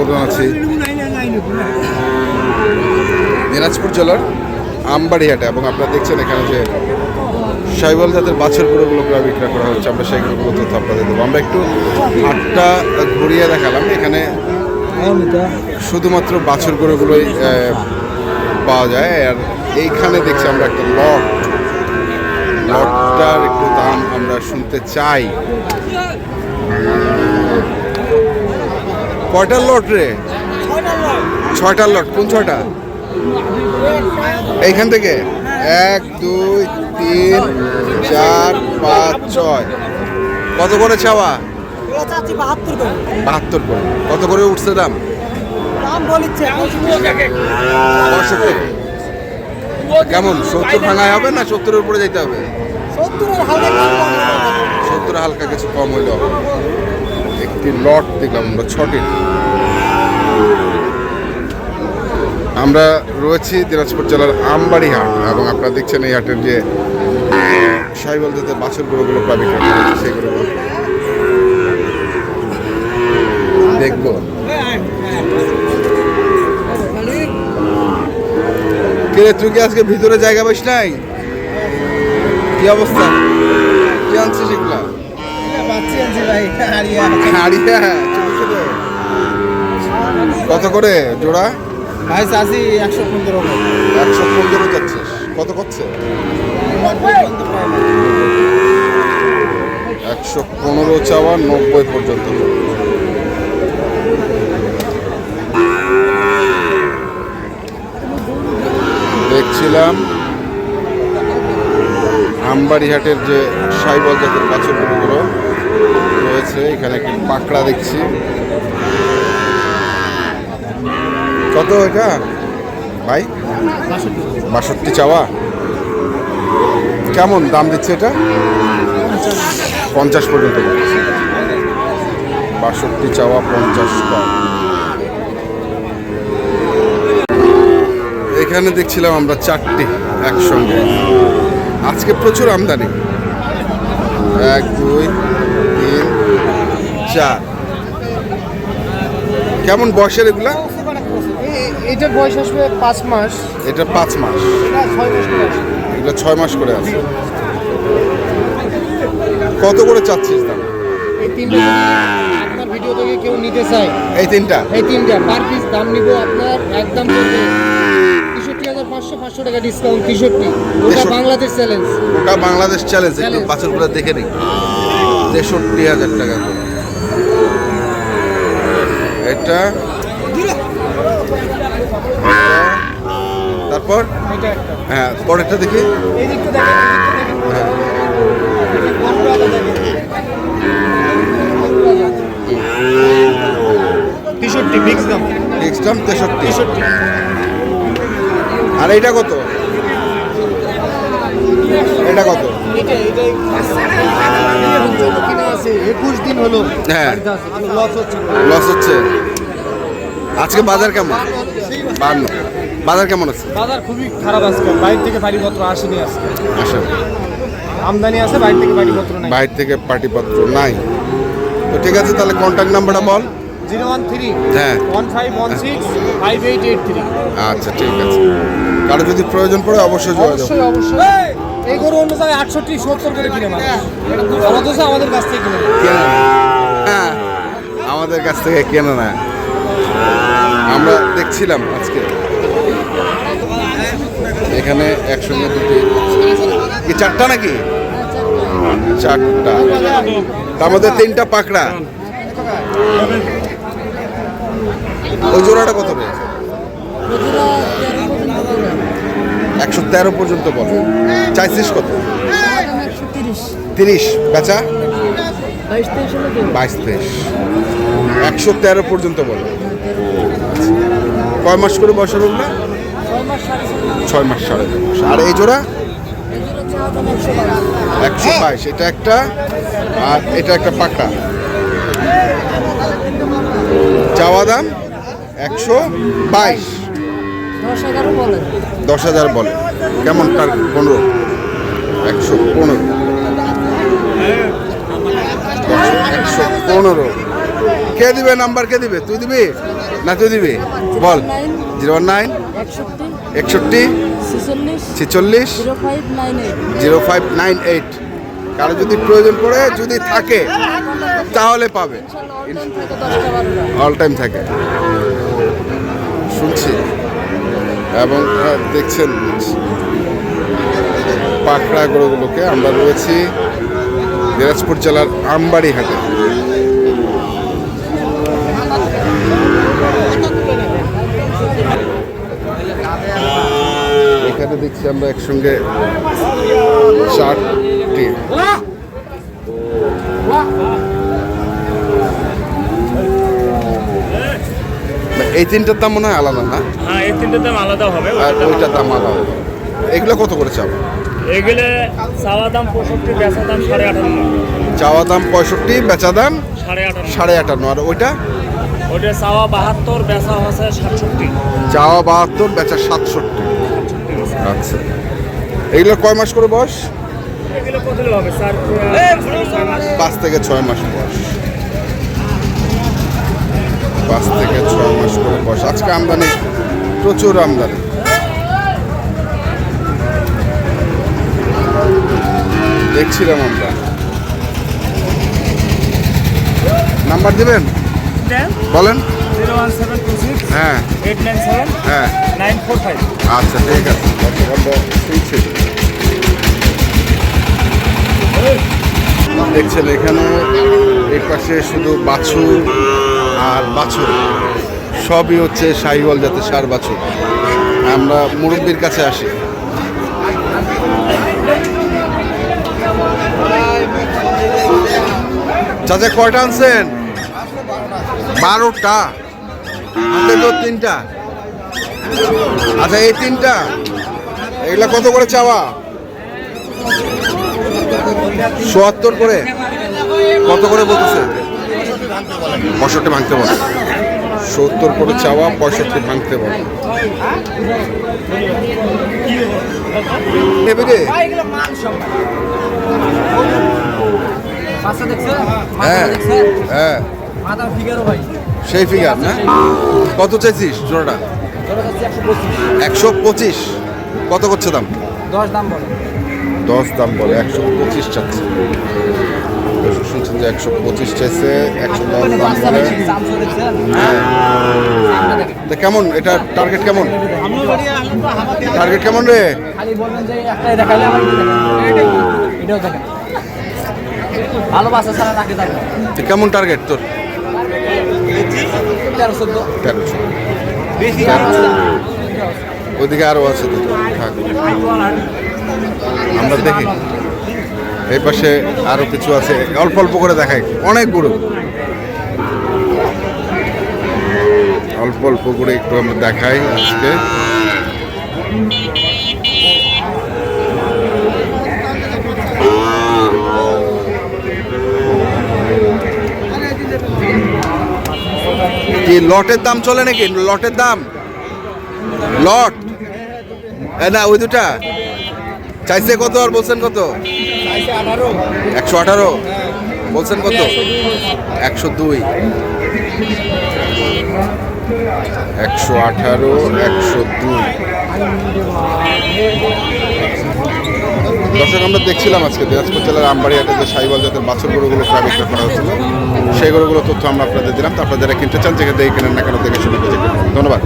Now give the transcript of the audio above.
স্বাগত জানাচ্ছি দিনাজপুর জেলার আমবাড়িহাটে এবং আপনারা দেখছেন এখানে যে সাইবল জাতের বাছুর গরুগুলো প্রায় বিক্রয় করা হচ্ছে। আমরা সেই গরুগুলো তথ্য আপনাদের দেবো। আমরা একটু হাটটা ঘুরিয়ে দেখালাম। এখানে শুধুমাত্র বাছুর গরুগুলোই পাওয়া যায়। আর এইখানে দেখছি আমরা একটা লট। লটটার একটু দাম আমরা শুনতে চাই। কয়টার লট রে? ছয়টার লট। কোন ছয়টা? এইখান থেকে? এক দুই তিন চার পাঁচ ছয়। কত করে চাওয়া? বাহাত্তর করে। কত করে উঠছে দাম? কেমন সত্তর ভাঙায় হবে না সত্তরের উপরে যেতে হবে? হবে। সত্তর হালকা কিছু কম হইল। একটি লট দেখলাম, আমরা ছটি। আমরা রয়েছি দিনাজপুর জেলার আমবাড়ি হাট এবং আপনারা দেখছেন এই হাটের যে সাইবল জাতের বাছুর গরুগুলো হচ্ছে সেগুলো দেখব। কে তুই কি আজকে ভিতরে জায়গা পাইস নাই? কি অবস্থা? কি আনছিস এগুলা? হাড়িয়া। কত করে জোড়া? ভাই চাষি একশো পনেরো একশো পনেরো যাচ্ছিস। কত করছে? একশো পনেরো চাওয়া নব্বই পর্যন্ত। দেখছিলাম আমবাড়িহাটের যে সাইবল জাতের বাছুরগুলো। রয়েছে, এখানে একটি পাকড়া দেখছি। কত এটা? ভাই? বাষট্টি চাওয়া। কেমন দাম দিচ্ছে এটা? পঞ্চাশ পর্যন্ত। বাষট্টি চাওয়া, পঞ্চাশ এখানে দেখছিলাম আমরা চারটি একসঙ্গে। আজকে প্রচুর আমদানি। এক, দুই চার কেমন বয়সের এগুলা? এটার বয়স আসবে পাঁচ মাস। এটা পাঁচ মাস। করে এগুলো ছয় মাস করে আছে। কত করে চাচ্ছিস দাম? এই তিনটা আপনার ভিডিও থেকে কেউ নিতে চায়। এই তিনটা? এই তিনটা। পার পিস দাম নিব আপনার একদম তেষট্টি হাজার পাঁচশো পাঁচশো টাকা ডিসকাউন্ট তেষট্টি। ওটা বাংলাদেশ চ্যালেঞ্জ ওটা বাংলাদেশ চ্যালেঞ্জ একটু Challenge. বাছরগুলো দেখে নিই। তেষট্টি হাজার টাকা করে। এটা। তারপর? হ্যাঁ পরেরটা দেখি। তেষট্টি দাম। দাম তেষট্টি। তেষট্টি। আর এটা কত? এটা কত? একুশ দিন হলো। হ্যাঁ। লস হচ্ছে। লস হচ্ছে। আজকে বাজার কেমন? বান্ন। বাজার কেমন আছে? বাজার খুবই খারাপ আজকে। বাইরে থেকে বাড়িপত্র আসেনি আজকে। আসে আমদানি আছে বাইরে থেকে বাড়িপত্র নাই। বাইরে থেকে পার্টিপত্র নাই। তো ঠিক আছে তাহলে কন্ট্যাক্ট নাম্বারটা বল। জিরো ওয়ান থ্রি হ্যাঁ। One five one six five eight eight three. আচ্ছা ঠিক আছে। কারও যদি প্রয়োজন পড়ে অবশ্যই যোগাযোগ অবশ্যই অবশ্যই। এই গরু অন্য জায়গায় আটষট্টি সত্তর করে কিনে মানুষ। আমাদের কাছ থেকে কিনে। হ্যাঁ আমাদের কাছ থেকে কেনে না আমরা দেখছিলাম আজকে। এখানে একসঙ্গে দুটি। কি চারটা নাকি? চারটা। তার মধ্যে তিনটা পাকড়া। ওই জোড়াটা কত রে একশো তেরো পর্যন্ত বলো। চাইছিস কত? তিরিশ। বেচা? বাইশ তেইশ। একশো তেরো পর্যন্ত বলো। কয় মাস করে বয়স হবে ওগুলা? ছয় মাস সাড়ে ছয় মাস। আর এই জোড়া? একশো বাইশ এটা একটা আর এটা একটা পাকা চাওয়া দাম? একশো বাইশ। দশ দশ হাজার বলে। কেমন তার পনেরো? একশো পনেরো। একশো পনেরো। কে দিবে? নাম্বার কে দিবে? তুই দিবি? না তুই দিবি? বল। Zero one nine? একষট্টি। ছেচল্লিশ। Zero five nine eight. কারও যদি প্রয়োজন পড়ে যদি থাকে তাহলে পাবে। অল টাইম থাকে। শুনছি। এবং আহ, দেখছেন। পাকড়া গরুগুলোকে আমরা রয়েছি দিনাজপুর জেলার আমবাড়ি হাটে দেখছি আমরা একসঙ্গে চারটি। এই তিনটার দাম মনে হয় আলাদা না? হ্যাঁ এই তিনটের দাম আলাদা হবে আর ওইটার দাম আলাদা এগুলো কত করে চাও? এগুলো চাওয়া দাম পঁয়ষট্টি বেচা দাম সাড়ে আটান্ন। চাওয়া দাম পঁয়ষট্টি বেচা দাম সাড়ে আটান্ন। সাড়ে আটান্ন। আর ওইটা? ওটা চাওয়া বাহাত্তর বেচা হচ্ছে সাতষট্টি। চাওয়া বাহাত্তর বেচা সাতষট্টি। আচ্ছা। এগুলো কয় মাস করে বয়স? পাঁচ থেকে ছয় মাস বয়স। পাঁচ থেকে ছয় মাস করে বয়স। আজকে আমদানি প্রচুর আমদানি। দেখছিলাম আমরা। নাম্বার দিবেন? বলেন। Zero one seven two six হ্যাঁ। এইট নাইন সেভেন হ্যাঁ। Nine four five. আচ্ছা ঠিক আছে। দেখছেন এখানে এই পাশে শুধু বাছুর আর বাছুর। সবই হচ্ছে সাহিওয়াল জাতের সার বাছুর। আমরা মুরব্বীর কাছে আসি। চাচা কয়টা আনছেন? বারোটা। তিনটা। আচ্ছা এই তিনটা এগুলা কত করে চাওয়া? চুয়াত্তর করে। কত করে বলতেছে? পঁয়ষট্টি ভাঙতে বলে। সত্তর করে চাওয়া পঁয়ষট্টি ভাঙতে বলে। হ্যাঁ হ্যাঁ। সেই ফিগার না? কত চাইছিস জোড়াটা? একশো পঁচিশ। কত করছে দাম? দশ দাম বলো। দশ দাম বলে একশো পঁচিশ চাচ্ছে। শুনছেন যে একশো পঁচিশ চাইছে একশো দশ দাম বলে। হ্যাঁ। তা কেমন? এটা টার্গেট কেমন? টার্গেট কেমন রে? কেমন টার্গেট তোর? তেরোশো বেশি আরও আছে আমরা দেখি। এই পাশে আরও কিছু আছে। অল্প অল্প করে দেখাই। অনেক গরু। অল্প অল্প করে একটু আমরা দেখাই আজকে। কি লটের দাম চলে নাকি? লটের দাম? লট? না, ওই দুটা। চাইছে কত আর বলছেন কত? একশো আঠারো। বলছেন কত? একশো দুই। একশো আঠারো, একশো দুই। দর্শক, আমরা দেখছিলাম আজকে দিনাজপুর জেলার আমবাড়িয়াতে যে সাইবল জাতের বাছুর গরুগুলো প্রায় বিক্রয় করা হচ্ছিল। সেই গরুগুলো তথ্য আমরা আপনাদের দিলাম। তো আপনারা যারা কিনতে চান, যেখানে দেখে কেনেন না কেন দেখে শুরু করে ধন্যবাদ।